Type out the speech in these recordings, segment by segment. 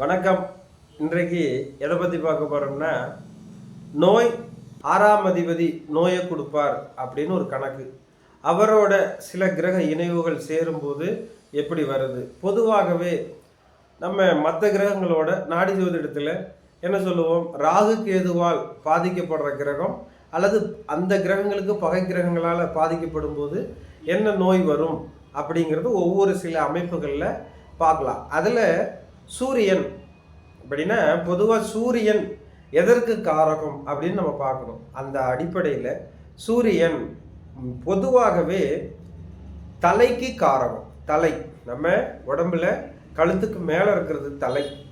வணக்கம். இன்றைக்கு எதை பற்றி பார்க்க போகிறோம்னா நோய் ஆறாம் அதிபதி நோயை கொடுப்பார் அப்படின்னு ஒரு கணக்கு. அவரோட சில கிரக இணைவுகள் சேரும்போது எப்படி வருது? பொதுவாகவே நம்ம மற்ற கிரகங்களோட நாடி ஜோதிடத்தில் என்ன சொல்லுவோம்? ராகு கேதுவால் பாதிக்கப்படுற கிரகம் அல்லது அந்த கிரகங்களுக்கு பகை கிரகங்களால் பாதிக்கப்படும் போது என்ன நோய் வரும் அப்படிங்கிறது ஒவ்வொரு சில அமைப்புகளில் பார்க்கலாம். அதில் சூரியன். அப்படின்னா பொதுவாக சூரியன் எதற்கு காரகம் அப்படின்னு நம்ம பார்க்கணும். அந்த அடிப்படையில் சூரியன் பொதுவாகவே தலைக்கு காரகம். தலை. நம்ம உடம்புல கழுத்துக்கு மேலே இருக்கிறது தலை.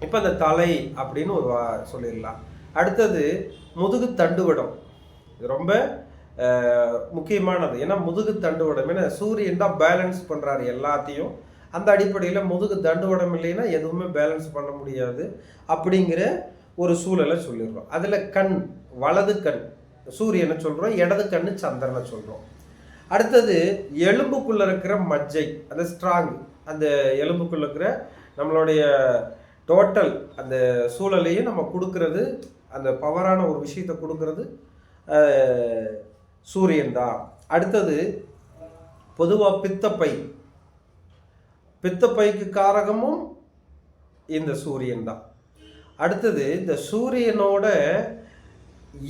இப்போ அந்த தலை அப்படின்னு ஒரு வா- சொல்லிடலாம். அடுத்தது முதுகு தண்டுவடம். இது ரொம்ப முக்கியமானது. ஏன்னா முதுகு தண்டுவடம் ஏன்னா சூரியன் தான் பேலன்ஸ் பண்ணுறாரு எல்லாத்தையும். அந்த அடிப்படையில் முதுகு தண்டுவடம் இல்லைன்னா எதுவுமே பேலன்ஸ் பண்ண முடியாது அப்படிங்கிற ஒரு சூழலை சொல்லிடுறோம். அதில் கண் வலது கண் சூரியனை சொல்கிறோம் இடது கண் சந்திரனை சொல்கிறோம் அடுத்தது எலும்புக்குள்ளே இருக்கிற மஜ்ஜை அந்த ஸ்ட்ராங் அந்த எலும்புக்குள்ளே இருக்கிற நம்மளுடைய டோட்டல் அந்த சூழலையும் நம்ம கொடுக்கறது அந்த பவரான ஒரு விஷயத்தை கொடுக்கறது சூரியன் தான் அடுத்தது பொதுவாக பித்தப்பை பித்தப்பைக்கு காரகமும் இந்த சூரியன் தான். அடுத்தது இந்த சூரியனோட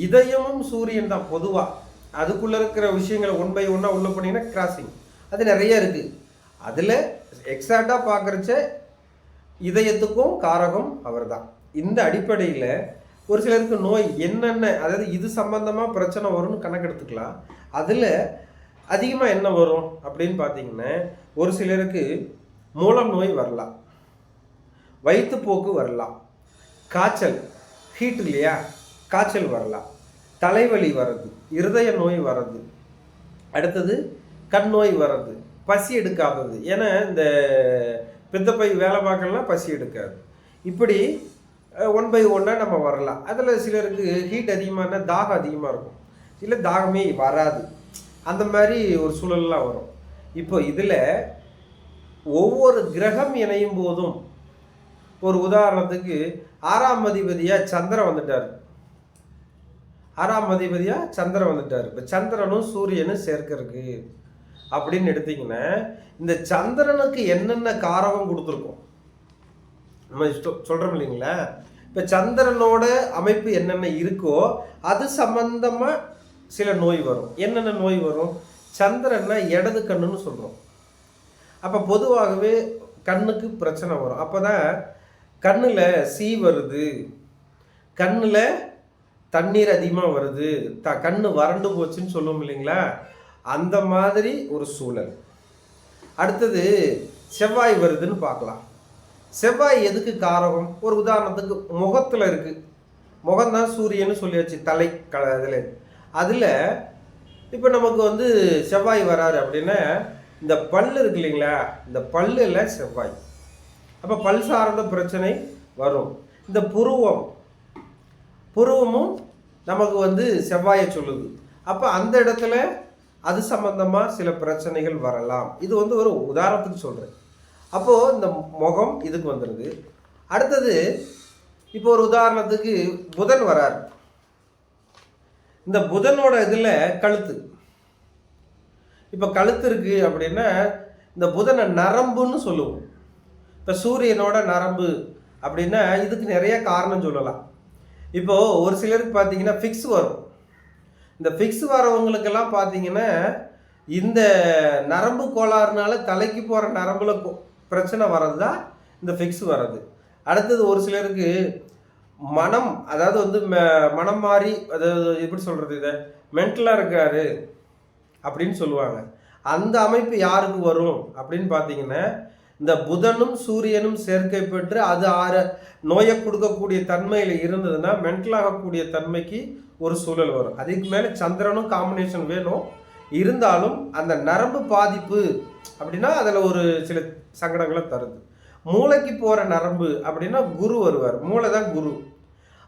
இதயமும் சூரியன் தான் பொதுவாக அதுக்குள்ளே இருக்கிற விஷயங்களை ஒன் பை ஒன்னாக உள்ள போனீங்கன்னா கிராசிங் அது நிறைய இருக்குது அதில் எக்ஸாக்டாக பார்க்குறச்ச இதயத்துக்கும் காரகம் அவர் தான் இந்த அடிப்படையில் ஒரு சிலருக்கு நோய் என்னென்ன அதாவது இது சம்மந்தமாக பிரச்சனை வரும்னு கணக்கெடுத்துக்கலாம். அதில் அதிகமாக என்ன வரும் அப்படின்னு பார்த்தீங்கன்னா ஒரு சிலருக்கு மூலம் நோய் வரலாம். வயிற்றுப்போக்கு வரலாம். காய்ச்சல் ஹீட் இல்லையா? காய்ச்சல் வரலாம். தலைவலி வர்றது இருதய நோய் வர்றது. அடுத்தது கண் நோய் வர்றது பசி எடுக்காதது. ஏன்னா இந்த பித்தப்பை வேலை பார்க்கலாம் பசி எடுக்காது. இப்படி ஒன் பை ஒன்னாக நம்ம வரலாம். அதில் சிலருக்கு ஹீட் அதிகமான தாகம் அதிகமாக இருக்கும். இல்லை தாகமே வராது. அந்த மாதிரி ஒரு சூழல்லாம் வரும். இப்போ இதில் ஒவ்வொரு கிரகம் இணையும் போதும். ஒரு உதாரணத்துக்கு ஆறாம் அதிபதியாக சந்திரன் வந்துட்டார். ஆறாம் அதிபதியாக சந்திரன் வந்துட்டார். இப்போ சந்திரனும் சூரியனும் சேர்க்கறதுக்கு அப்படின்னு எடுத்தீங்கன்னா இந்த சந்திரனுக்கு என்னென்ன காரகம் கொடுத்துருக்கோம்? நம்ம சொல்கிறோம் இல்லைங்களா? இப்போ சந்திரனோட அமைப்பு என்னென்ன இருக்கோ அது சம்பந்தமாக சில நோய் வரும். என்னென்ன நோய் வரும்? சந்திரன்னா இடது கண்ணுன்னு சொல்கிறோம் அப்போ பொதுவாகவே கண்ணுக்கு பிரச்சனை வரும். அப்போ தான் கண்ணில் சீ வருது. கண்ணில் தண்ணீர் அதிகமாக வருது. த கண்ணு வறண்டு போச்சுன்னு சொல்லுவோம் இல்லைங்களா? அந்த மாதிரி ஒரு சூழல். அடுத்தது செவ்வாய் வருதுன்னு பார்க்கலாம். செவ்வாய் எதுக்கு காரகம்? ஒரு உதாரணத்துக்கு முகத்தில் இருக்குது முகம்தான் சூரியன்னு சொல்லியாச்சு தலை க இதில் அதில் இப்போ நமக்கு வந்து செவ்வாய் வராரு அப்படின்னா இந்த பல் இருக்கு இல்லைங்களா? இந்த பல்லில் செவ்வாய். அப்போ பல் சார்ந்த பிரச்சனை வரும். இந்த புருவம் புருவமும் நமக்கு வந்து செவ்வாயை சொல்லுது. அப்போ அந்த இடத்துல அது சம்பந்தமாக சில பிரச்சனைகள் வரலாம். இது வந்து ஒரு உதாரணத்துக்கு சொல்கிறேன் அப்போது இந்த முகம் இதுக்கு வந்துடுது அடுத்தது இப்போ ஒரு உதாரணத்துக்கு புதன் வரார். இந்த புதனோட இதில் கழுத்து. இப்போ கழுத்து இருக்கு அப்படின்னா இந்த புதனை நரம்புன்னு சொல்லுவோம். இப்போ சூரியனோட நரம்பு அப்படின்னா இதுக்கு நிறைய காரணம் சொல்லலாம். இப்போ ஒரு சிலருக்கு பார்த்தீங்கன்னா ஃபிக்ஸ் வரும். இந்த ஃபிக்ஸ் வரவங்களுக்கெல்லாம் பார்த்தீங்கன்னா இந்த நரம்பு கோளாறுனால தலைக்கு போகிற நரம்புல கொ- பிரச்சனை வர்றது தான் இந்த ஃபிக்ஸ் வர்றது. அடுத்தது ஒரு சிலருக்கு மனம் அதாவது வந்து ம- மனம் மாறி அதாவது எப்படி சொல்கிறது இதை? மென்டலாக இருக்காரு. அப்படின்னு சொல்லுவாங்க. அந்த அமைப்பு யாருக்கு வரும் அப்படின்னு பார்த்தீங்கன்னா இந்த புதனும் சூரியனும் சேர்க்கை பெற்று அது ஆற நோயை கொடுக்கக்கூடிய தன்மையில் இருந்ததுன்னா மென்டல் ஆகக்கூடிய தன்மைக்கு ஒரு சூழல் வரும். அதுக்கு மேலே சந்திரனும் காம்பினேஷன் வேணும். இருந்தாலும் அந்த நரம்பு பாதிப்பு அப்படின்னா அதில் ஒரு சில சங்கடங்களை தருது. மூளைக்கு போகிற நரம்பு அப்படின்னா குரு வருவார். மூளை தான் குரு.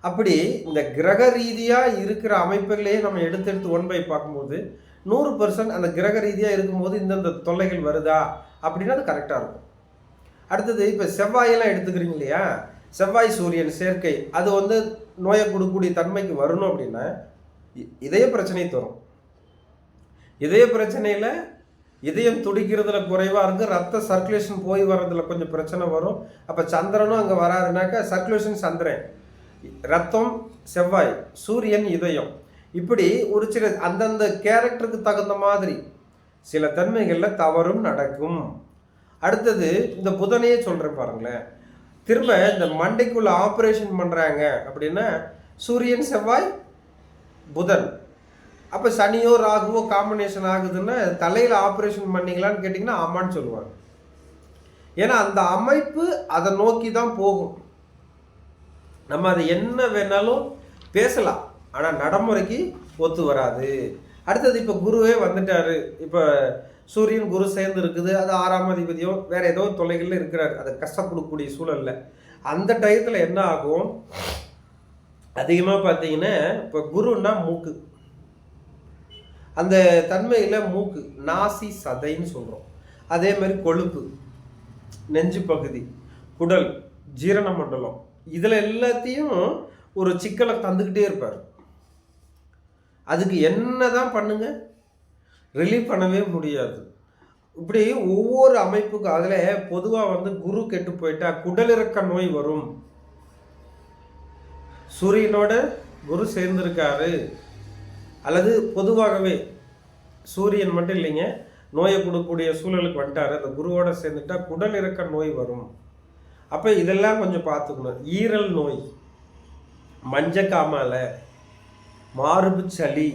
அப்படி இந்த கிரக ரீதியாக இருக்கிற அமைப்புகளையே நம்ம எடுத்து எடுத்து ஒன் பை பார்க்கும்போது நூறு பர்சன்ட் அந்த கிரக ரீதியாக இருக்கும்போது இந்தந்த தொல்லைகள் வருதா? அப்படின்னா அது கரெக்டாக இருக்கும். அடுத்தது இப்போ செவ்வாயெல்லாம் எடுத்துக்கிறீங்க இல்லையா? செவ்வாய் சூரியன் சேர்க்கை அது வந்து நோயை கொடுக்கக்கூடிய தன்மைக்கு வரணும் அப்படின்னா இ- இதய பிரச்சனை தரும். இதய பிரச்சனையில் இதயம் துடிக்கிறதுல குறைவாக இருக்குது ரத்த சர்க்குலேஷன் போய் வர்றதுல கொஞ்சம் பிரச்சனை வரும். அப்போ சந்திரனும் அங்கே வராருனாக்கா சர்க்குலேஷன் சந்திரன். ரத்தம் செவ்வாய் சூரியன் இதயம். இப்படி ஒரு சில அந்தந்த கேரக்டருக்கு தகுந்த மாதிரி சில தன்மைகளில் தவறும் நடக்கும். அடுத்தது இந்த புதனையே சொல்கிறேன் பாருங்களேன். திரும்ப இந்த மண்டைக்குள்ளே ஆப்ரேஷன் பண்ணுறாங்க அப்படின்னா சூரியன் செவ்வாய் புதன். அப்போ சனியோ ராகுவோ காம்பினேஷன் ஆகுதுன்னா தலையில் ஆப்ரேஷன் பண்ணீங்களான்னு கேட்டிங்கன்னா ஆமான்னு சொல்லுவாங்க. ஏன்னா அந்த அமைப்பு அதை நோக்கி தான் போகும். நம்ம அதை என்ன வேணாலும் பேசலாம். ஆனால் நடைமுறைக்கு ஒத்து வராது. அடுத்தது இப்போ குருவே வந்துட்டாரு. இப்போ சூரியன் குரு சேர்ந்து இருக்குது. அது ஆறாம் அதிபதியோ வேற ஏதோ தொலைகளில் இருக்கிறார். அது கஷ்டப்படக்கூடிய சூழலில். சூழல்ல அந்த டயத்தில் என்ன ஆகும்? அதிகமாக பார்த்தீங்கன்னா இப்போ குருன்னா மூக்கு. அந்த தன்மையில் மூக்கு. நாசி சதைன்னு சொல்கிறோம் அதே மாதிரி கொழுப்பு நெஞ்சு பகுதி குடல் ஜீரண மண்டலம். இதில் எல்லாத்தையும் ஒரு சிக்கலை தந்துக்கிட்டே இருப்பார். அதுக்கு என்ன தான் பண்ணுங்க? ரிலீவ் பண்ணவே முடியாது. இப்படி ஒவ்வொரு அமைப்புக்கும் அதில் பொதுவாக வந்து குரு கெட்டு போயிட்டா குடலிறக்க நோய் வரும். சூரியனோட குரு சேர்ந்திருக்காரு. அல்லது பொதுவாகவே சூரியன் மட்டும் இல்லைங்க நோயை கொடுக்கக்கூடிய சூழலுக்கு வந்துட்டாரு. அந்த குருவோட சேர்ந்துட்டா குடல் இறக்க நோய் வரும். அப்போ இதெல்லாம் கொஞ்சம் பார்த்துக்கணும். ஈரல் நோய் மஞ்சக்காமலை மார்பு சளி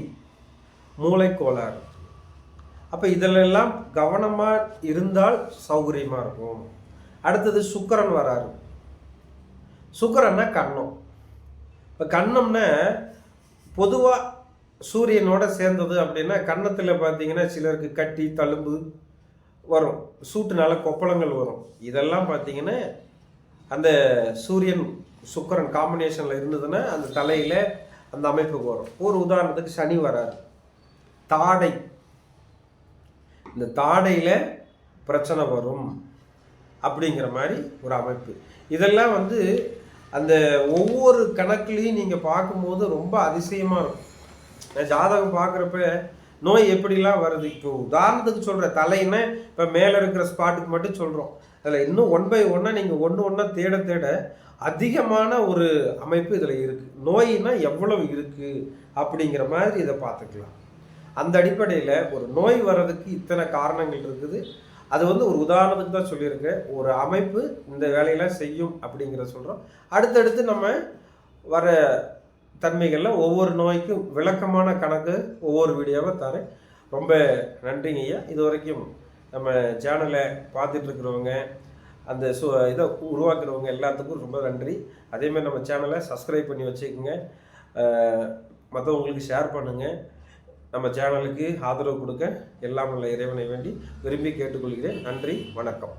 மூளைக்கோளாறு. அப்போ இதிலெல்லாம் கவனமாக இருந்தால் சௌகரியமாக இருக்கும். அடுத்தது சுக்கரன் வராரு. சுக்கரன்னா கன்னம் இப்போ கண்ணம்னா பொதுவாக சூரியனோட சேர்ந்தது அப்படின்னா கன்னத்தில் பார்த்தீங்கன்னா சிலருக்கு கட்டி தழும்பு வரும். சூட்டுனால கொப்பளங்கள் வரும். இதெல்லாம் பார்த்தீங்கன்னா அந்த சூரியன் சுக்கரன் காம்பினேஷனில் இருந்ததுன்னா அந்த தலையில் அந்த அமைப்புக்கு வரும் ஒரு உதாரணத்துக்கு சனி வராது தாடை. இந்த தாடையில் பிரச்சனை வரும் அப்படிங்கிற மாதிரி ஒரு அமைப்பு. இதெல்லாம் வந்து அந்த ஒவ்வொரு கணக்குலையும் நீங்கள் பார்க்கும்போது ரொம்ப அதிசயமாக இருக்கும். நான் ஜாதகம் பார்க்குறப்ப நோய் எப்படிலாம் வருது? இப்போ உதாரணத்துக்கு சொல்கிற தலைன்னா இப்போ மேலே இருக்கிற ஸ்பாட்டுக்கு மட்டும் சொல்கிறோம் அதில் இன்னும் ஒன் பை ஒன்னாக நீங்கள் ஒன்று ஒன்றா தேட தேட அதிகமான ஒரு அமைப்பு இதில் இருக்குது நோயினா எவ்வளவு இருக்குது அப்படிங்கிற மாதிரி இதை பார்த்துக்கலாம். அந்த அடிப்படையில் ஒரு நோய் வர்றதுக்கு இத்தனை காரணங்கள் இருக்குது. அது வந்து ஒரு உதாரணத்துக்கு தான் சொல்லியிருக்கேன். ஒரு அமைப்பு இந்த வேலையெல்லாம் செய்யும் அப்படிங்கிற சொல்கிறோம் அடுத்தடுத்து நம்ம வர தன்மைகளில் ஒவ்வொரு நோய்க்கும் விளக்கமான கணக்கு ஒவ்வொரு வீடியோவாக தரேன். ரொம்ப நன்றிங்க ஐயா. இது வரைக்கும் நம்ம சேனலை பார்த்துட்டு இருக்கிறவங்க அந்த சு இதை உருவாக்குறவங்க எல்லாத்துக்கும் ரொம்ப நன்றி. அதேமாதிரி நம்ம சேனலை சப்ஸ்கிரைப் பண்ணி வச்சுக்கோங்க. மற்றவங்களுக்கு ஷேர் பண்ணுங்கள் நம்ம சேனலுக்கு ஆதரவு கொடுக்க எல்லாம் உள்ள இறைவனை வேண்டி விரும்பி கேட்டுக்கொள்கிறேன். நன்றி வணக்கம்.